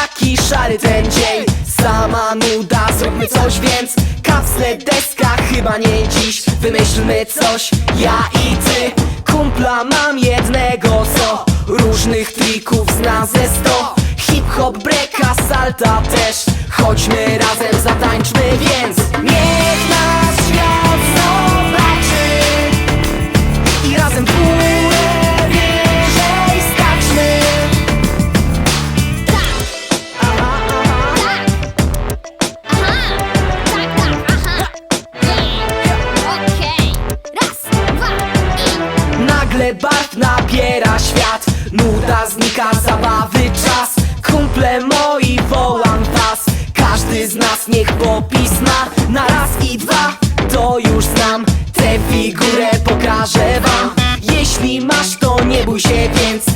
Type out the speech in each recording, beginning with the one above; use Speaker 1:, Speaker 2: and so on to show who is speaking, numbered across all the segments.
Speaker 1: taki szary ten dzień. Sama nuda, zróbmy coś więc Kapsle, deska, chyba nie dziś. Wymyślmy coś, ja i ty. Kumpla mam jednego, co Różnych trików zna ze sto. Hip-hop, breka, salta też. Chodźmy razem, zatańczmy więc Niech nas Nagle barw nabiera świat. Nuda znika, zabawy czas. Kumple moi wołam was. Każdy z nas niech popis ma. Na raz i dwa to już znam. Tę figurę pokażę wam. Jeśli masz to nie bój się więc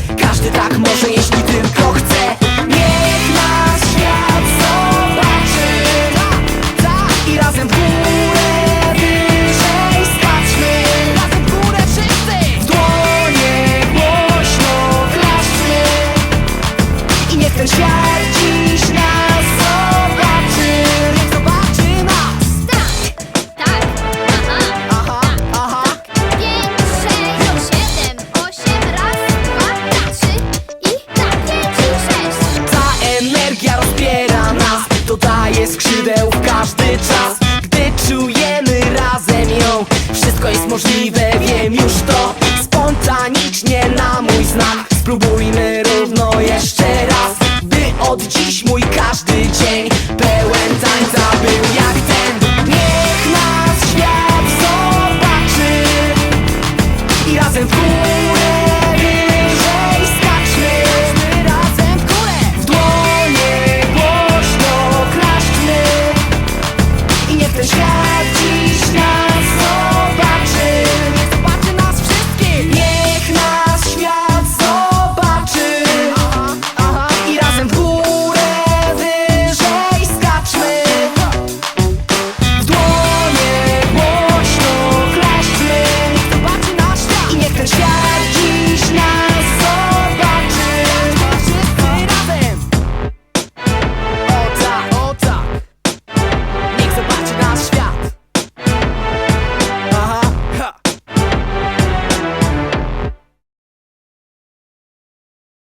Speaker 1: skrzydeł w każdy czas. Gdy czujemy razem ją Wszystko jest możliwe, wiem
Speaker 2: już to. Spontanicznie
Speaker 1: na mój
Speaker 2: znak. Spróbujmy równo jeszcze raz By od dziś mój każdy
Speaker 1: dzień Pełen tańca był jak ten. Niech nas świat zobaczy I razem w górę